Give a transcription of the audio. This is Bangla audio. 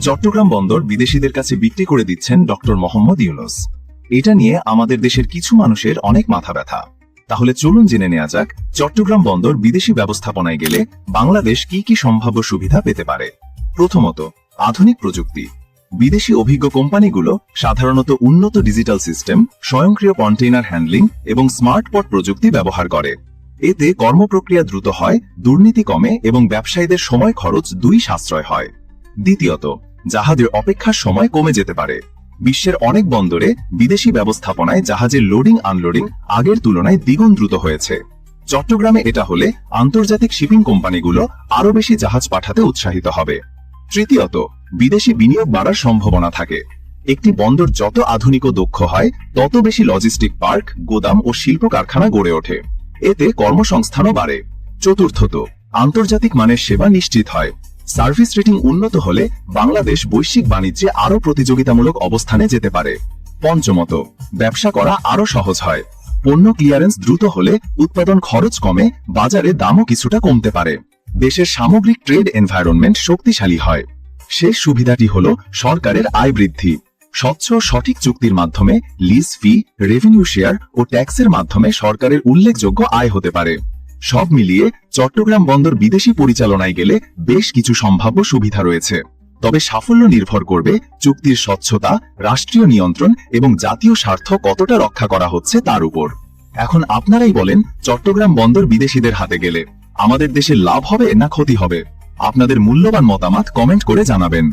চট্টগ্রাম বন্দর বিদেশিদের কাছে বিক্রি করে দিচ্ছেন ডক্টর মোহাম্মদ ইউনুস। এটা নিয়ে আমাদের দেশের কিছু মানুষের অনেক মাথা ব্যথা। তাহলে চলুন জেনে নেওয়া যাক, চট্টগ্রাম বন্দর বিদেশি ব্যবস্থাপনায় গেলে বাংলাদেশ কি কি সম্ভাব্য সুবিধা পেতে পারে। প্রথমত, আধুনিক প্রযুক্তি। বিদেশি অভিজ্ঞ কোম্পানিগুলো সাধারণত উন্নত ডিজিটাল সিস্টেম, স্বয়ংক্রিয় কন্টেইনার হ্যান্ডলিং এবং স্মার্ট পট প্রযুক্তি ব্যবহার করে। এতে কর্মপ্রক্রিয়া দ্রুত হয়, দুর্নীতি কমে এবং ব্যবসায়ীদের সময় খরচ দুই সাশ্রয় হয়। দ্বিতীয়ত জাহাজের অপেক্ষার সময় কমে যেতে পারে। বিশ্বের অনেক বন্দরে বিদেশি ব্যবস্থাপনায় জাহাজের লোডিং আনলোডিং আগের তুলনায় দ্বিগুণ দ্রুত হয়েছে। চট্টগ্রামে এটা হলে আন্তর্জাতিক শিপিং কোম্পানিগুলো আরও বেশি জাহাজ পাঠাতে উৎসাহিত হবে। তৃতীয়ত, বিদেশি বিনিয়োগ বাড়ার সম্ভাবনা থাকে। একটি বন্দর যত আধুনিক ও দক্ষ হয়, তত বেশি লজিস্টিক পার্ক গোদাম ও শিল্প কারখানা গড়ে ওঠে। এতে কর্মসংস্থানও বাড়ে। চতুর্থত, আন্তর্জাতিক মানের সেবা নিশ্চিত হয়। সার্ভিস রেটিং উন্নত হলে বাংলাদেশ বৈশ্বিক বাণিজ্যে আরও প্রতিযোগিতামূলক অবস্থানে যেতে পারে। পঞ্চমত, ব্যবসা করা আরও সহজ হয়। পণ্য ক্লিয়ারেন্স দ্রুত হলে উৎপাদন খরচ কমে, বাজারে দামও কিছুটা কমতে পারে। দেশের সামগ্রিক ট্রেড এনভায়রনমেন্ট শক্তিশালী হয়। শেষ সুবিধাটি হল সরকারের আয় বৃদ্ধি। স্বচ্ছ সঠিক চুক্তির মাধ্যমে লিজ ফি, রেভিনিউ শেয়ার ও ট্যাক্সের মাধ্যমে সরকারের উল্লেখযোগ্য আয় হতে পারে। সব মিলিয়ে চট্টগ্রাম বন্দর বিদেশি পরিচালনায় গেলে বেশ কিছু সম্ভাব্য সুবিধা রয়েছে। তবে সাফল্য নির্ভর করবে চুক্তির স্বচ্ছতা, রাষ্ট্রীয় নিয়ন্ত্রণ এবং জাতীয় স্বার্থ কতটা রক্ষা করা হচ্ছে তার উপর। এখন আপনারাই বলেন, চট্টগ্রাম বন্দর বিদেশিদের হাতে গেলে আমাদের দেশে লাভ হবে না ক্ষতি হবে? আপনাদের মূল্যবান মতামত কমেন্ট করে জানাবেন।